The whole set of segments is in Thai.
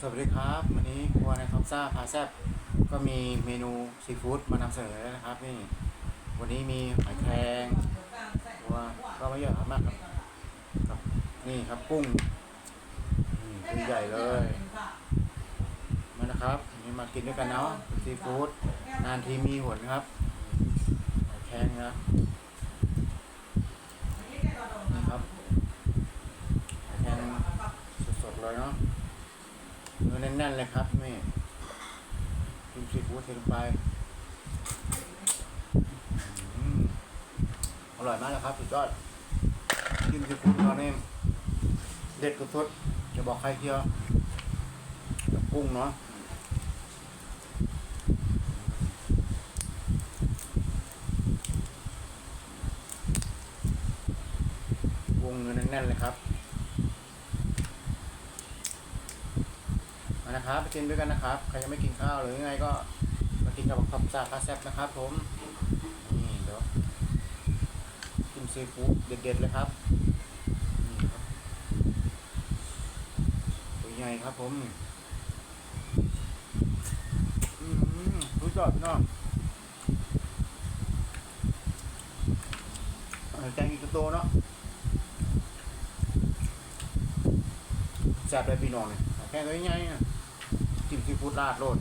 สวัสดีครับ วันนี้ครัวในคำซ่าพาแซบก็มีเมนูซีฟู้ดมานำเสนอนะครับนี่วันนี้มีหอยแครงตัวก็ไม่เยอะมากครับกับ นี่ครับกุ้งนี่กุ้งใหญ่เลยมานะครับนนี่มากินด้วยกันเนาะซีฟู้ดนานทีมีหนครับหอยแครงนะนี่ครับหอยแครงสดๆเลยเนาะ เนื้อแน่นๆเลยครับนี่กินซีฟู้ดเทลงไปอร่อยมากเลยครับสุดยอดกินซีฟู้ดตอนนี้เด็ดสุดๆจะบอกใครเที่ยวกับกุ้งเนาะกุ้งเนื้อแน่นๆเลยครับ มา นะครับไปกินด้วยกันนะครับ ใครยังไม่กินข้าวหรือยังไงก็มากินกับขับซาคาแซบนะครับ ผม นี่เดี๋ยวกินซีฟู้ดเด็ดๆเลยครับนี่ครับ ตัวใหญ่ครับผมอืมรู้จอดพี่น้องแกงอีกตัวเนาะแซ่บเลยพี่น้องเนี่ยแกงตัวใหญ่เนี่ย จิ้มซีฟู้ดราดโรด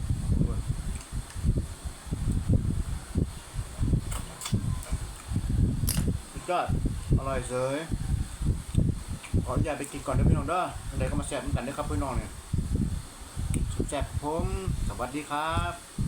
สุดยอดอร่อยเสยขออนุญาตไปกินก่อนเด้อพี่น้องเด้อเดี๋ยวก็มาแซ่บเหมือนกันเด้อครับพี่น้องเนี่ยสุดแซ่บผม สวัสดีครับ